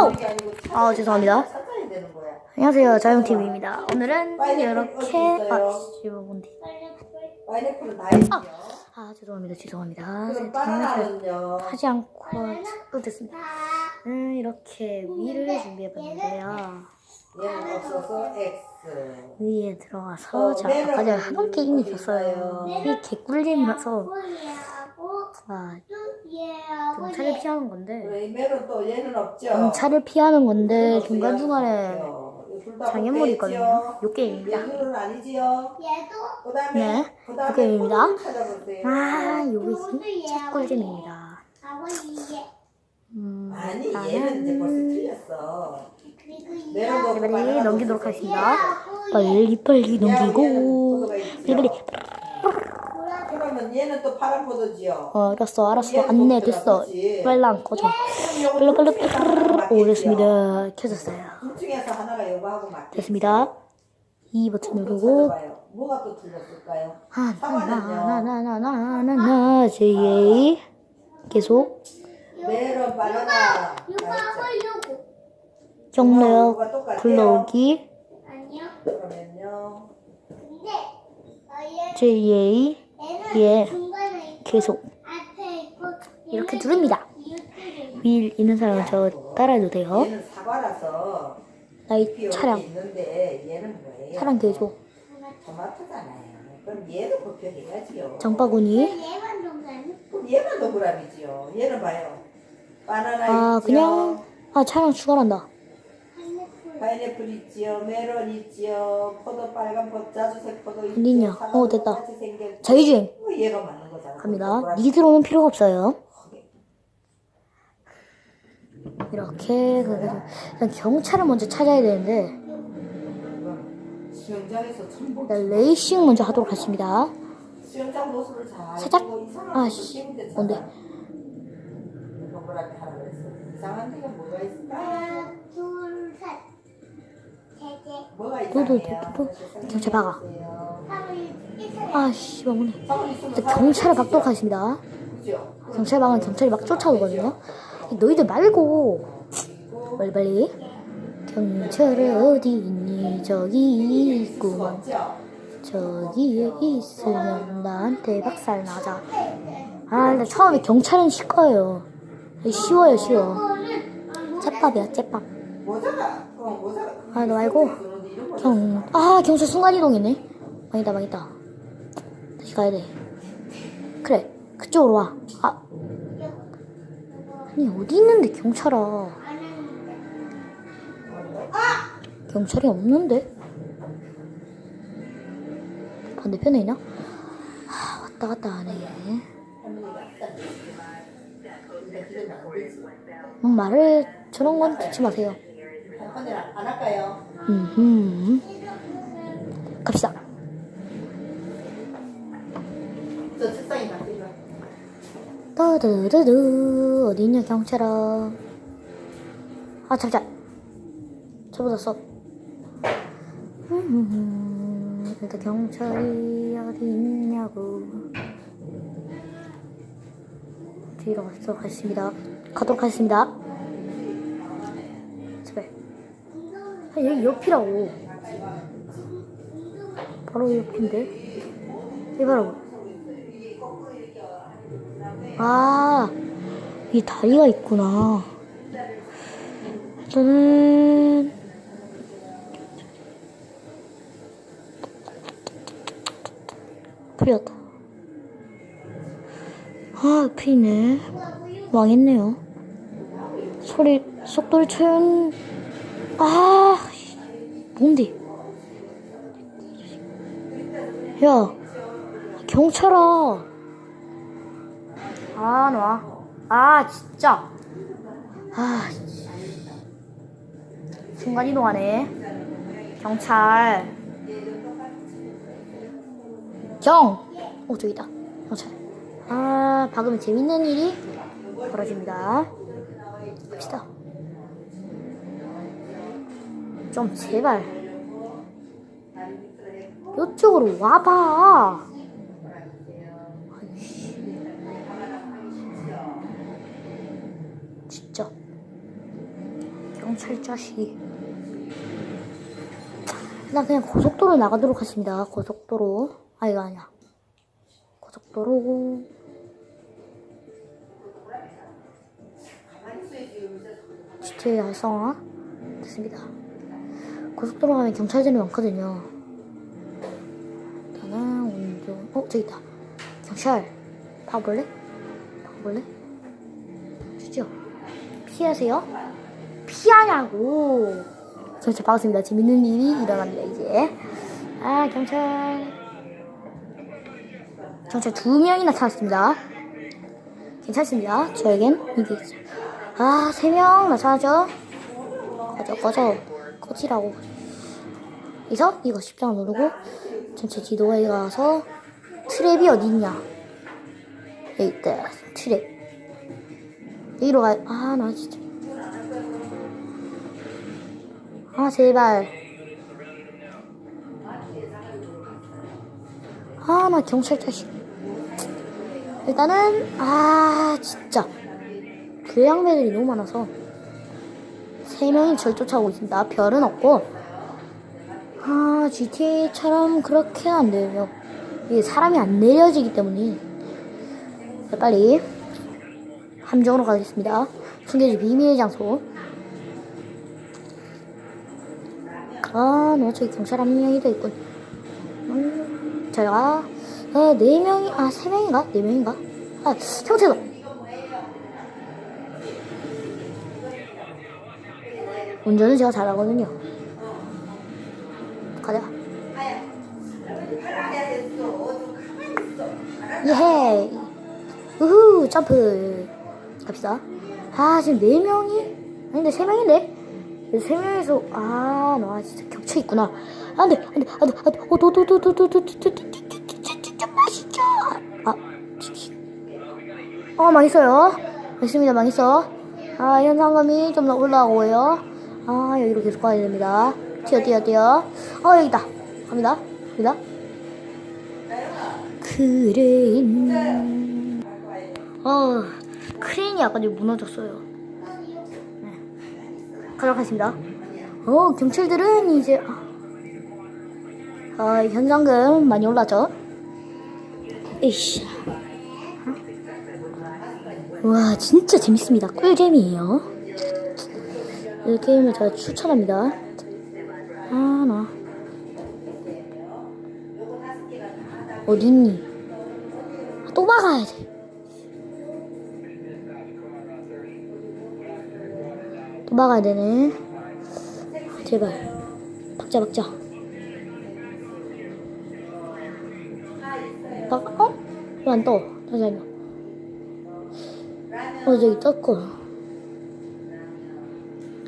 아우! 아, 죄송합니다. 안녕하세요. 자영TV입니다. 오늘은 이렇게, 아. 파인애플은 다 했지요. 아, 죄송합니다. 죄송합니다. 제가. 하지 않고 못했습니다. 음, 이렇게 위를 준비해봤는데요. X. 위에 들어가서 어, 자, 매력 아까 전에 하던 게임이 있었어요. 이게 개꿀잼이라서 얘 아, 얘하고 경찰을 피하는 건데 그래, 이 메론 또 얘는 없죠. 경찰을 피하는 건데. 중간중간에 장애물이 있거든요. 요 게임입니다. 얘는 아니지요. 얘도 그다음에 네, 그다음에 그 게임입니다. 포도를 찾아보세요. 아, 요게 요것도 진짜 얘하고 꿀잼입니다. 하고 이게 음, 아니 얘는 이제 벌써 틀렸어. 그리고 메론도 빨리 바나나도 넘기도록. 하겠습니다. 빨리 빨리 넘기고. 빨리 빨리 그러면 얘는 또 파란 포도지요. 어 알았어 알았어. 안내 됐어. 빨랑 꺼져 빨리 빨리 빨리 오 됐습니다. 켜졌어요. 둘 중에서 하나가 요거하고 맞겠지. 됐습니다. 이 버튼 또 누르고. 찾아봐요. 뭐가 또 틀렸을까요? 하나나나나나나나 제이 계속. 메론 바나나. 요거 뭐가 똑같아요? 굴러오기. 아니요. 그러면요. 근데 어, 얘. 제이 얘는 예. 계속 이렇게 누릅니다. 이쪽에 위 있는 사람은 저 따라해도 돼요. 나이 차량? 차량 계속 봐요. 바나나 아. 그냥? 아 차량 추가한다 파인애플 있지요. 메론 있지요. 포도 빨간 포도, 자주색 포도 있지요. 사과도 어, 됐다. 똑같이 생겼고. 자유주행 어, 얘가 맞는 거잖아. 갑니다 동그라미. 니드로는 필요가 없어요 이렇게 그래서 일단 경찰을 먼저 찾아야 되는데 수영장에서 천복. 일단 레이싱 먼저 하도록 하겠습니다 수영장 모습을 잘 살짝? 보고 이상한 아, 씨. 뭔데? 동그라미 하라 그랬어. 이상한 데가 뭐가 있을까? 또, 또. 경찰 박아. 아씨 어머니 경찰을. 박도록 하겠습니다? 경찰 방은 경찰이 막 쫓아오거든요 너희들 말고 빨리 빨리 경찰은 어디 있니 저기 없죠? 저기에 있으면 나한테 박살 나자 아 근데 처음에 경찰은 쉬워요 쉬워요 쉬워 째밥이야 째밥 모자가 어 모자가 아, 너 말고. 경, 아, 경찰 순간이동이네. 망했다, 망했다. 다시 가야 돼. 그래, 그쪽으로 와. 아. 아니, 어디 있는데, 경찰아. 경찰이 없는데? 반대편에 있나? 아, 왔다 갔다 하네. 음, 말을, 저런 건 듣지 마세요. 한번 안 할까요? 음, 갑시다. 저 책상에 놔두죠. 따드드드 어디있냐 경찰아. 아 잠깐 저보다 써. 음, 일단 경찰이 어디 있냐고. 뒤로 가도록 하겠습니다. 가도록 하겠습니다 여기 옆이라고 바로 옆인데 여기 바로 아, 이 다리가 있구나. 저는 풀렸다. 아, 피네. 망했네요. 소리, 속도를 쳐연. 아, 씨, 뭔데? 야, 경찰아. 아, 놔. 아, 진짜. 아, 순간이동하네. 경찰. 경! 어, 저기다. 경찰. 아, 방금 재밌는 일이 벌어집니다. 갑시다. 좀, 제발. 이쪽으로 와봐. 진짜 경찰 자식. 나 그냥 고속도로 나가도록 하겠습니다. 고속도로. 아, 이거 아니야. 고속도로. GTA 활성화 됐습니다. 고속도로 가면 경찰들이 많거든요. 나는 운전. 어, 저기 있다. 경찰. 봐볼래? 봐볼래? 주죠. 피하세요. 피하냐고. 경찰 반갑습니다. 재밌는 일이 일어납니다, 이제. 아, 경찰. 경찰 두 명이나 찾았습니다. 괜찮습니다. 저에겐 이게. 아, 세 명 나타나죠? 꺼져, 꺼져. 꺼지라고. 그래서 이거 십장 누르고 전체 지도에 가서 트랩이 어디 있냐? 여기 있다. 트랩. 여기로 가. 아, 나 진짜. 아, 제발. 아, 나 경찰 자식. 일단은, 아, 진짜. 불량배들이 너무 많아서. 세 명이 절 쫓아오고 있습니다. 별은 없고. 아, GTA처럼 그렇게 안 돼요. 이게 사람이 안 내려지기 때문에. 자, 빨리. 함정으로 가겠습니다. 숨겨진 비밀의 장소. 아, 너 저기 경찰 한 명이 더 있군. 음, 제가, 아, 네 명이, 아, 세 명인가? 네 명인가? 아, 형태도. 운전은 제가 잘하거든요. 가자. 예헤이. 우후, 점프. 갑시다. 아, 지금 네 명이? 아니, 근데 세 명인데? 세 명에서, 아, 나 진짜 겹쳐 있구나. 안 돼, 안 돼, 안 돼, 안 돼. 어, 도, 도, 도, 도, 도, 도, 도, 도, 도, 도, 진짜 맛있죠? 아, 치. 어, 망했어요. 됐습니다, 망했어. 아, 현상금이 좀 더 올라오고요. 아, 여기로 계속 가야 됩니다. 뛰어, 뛰어, 뛰어. 어, 여기다. 갑니다. 갑니다. 크레인. 어, 크레인이 아까 좀 무너졌어요. 네. 가도록 하겠습니다. 어, 경찰들은 이제, 아, 아, 현상금 많이 올랐죠? 에이씨. 와, 진짜 재밌습니다. 꿀잼이에요. 이 게임을 제가 추천합니다. 아, 나. 어딨니? 아, 또 막아야 돼. 또 막아야 되네. 제발. 박자, 박자. 막, 어? 왜 안 떠? 잠시만요. 어, 저기 떴고.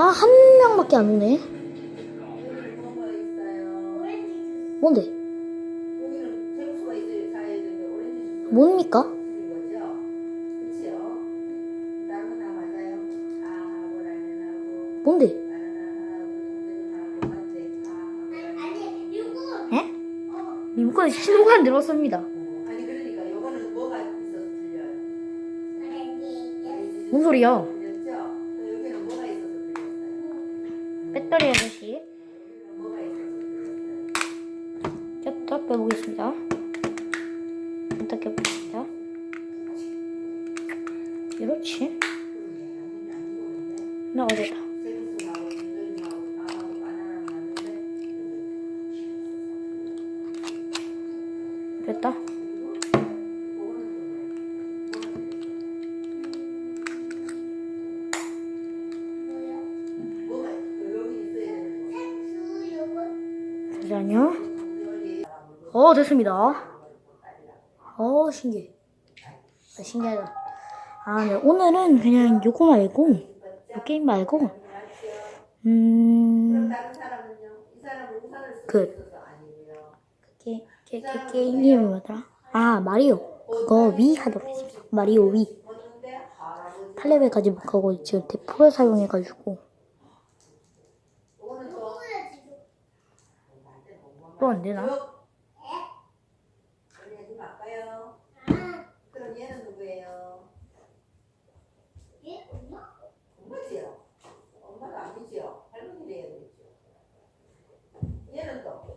아, 한 명밖에 안 오네. 뭔데? 뭡니까? 뭔데? 에? 이거 신호가 늘었습니다. 뭔 소리야? 빼보겠습니다. 일단 깨보겠습니다. 이렇지. 나 어디다. 됐다. 잠시만요. 어, 됐습니다. 어, 신기해. 아, 신기하다. 아, 네. 오늘은 그냥 요거 말고, 요 게임 말고, 음, 그. 게, 게, 게, 게임 이름이 뭐더라? 아, 마리오. 그거 위 하도록 했습니다. 마리오 위. 걷는데 할아버지 8레벨까지 못 가고 지금 대포를 사용해가지고 또 안 되나? 그럼 얘 바꿔요. 그럼 얘는 누구예요? 얘 엄마? 엄마지요. 엄마가 아니지요. 할머니래야 되겠죠. 얘는 또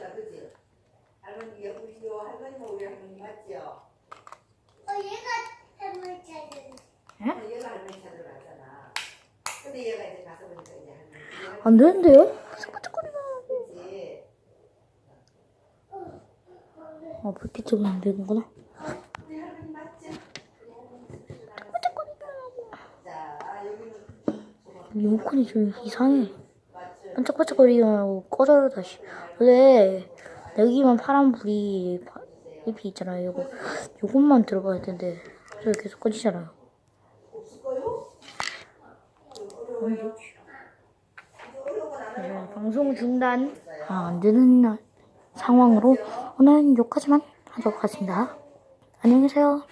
할머니, 우리 요 할머니는 우리 할머니 맞지요? 어 얘가 할머니 찾은. 어, 얘가 할머니 찾으러 갔잖아. 근데 얘가 이제 가서 보니까 이제 할머니. 안 되는데요? 그치? 아, 불빛 때문에 안 되는구나. 우리 할머니 맞죠? 우리 할머니 자, 여기는 리모컨이 좀 이상해. 맞죠? 반짝반짝거리고 꺼져요, 다시. 원래 여기만 파란 불이 파- 잎이 있잖아요. 요거, 요것만 들어가야 되는데, 저 계속 꺼지잖아요. 해요. 방송 중단. 아, 안 되는 나- 상황으로 오늘은 여기까지만 하도록 하겠습니다. 안녕히 계세요.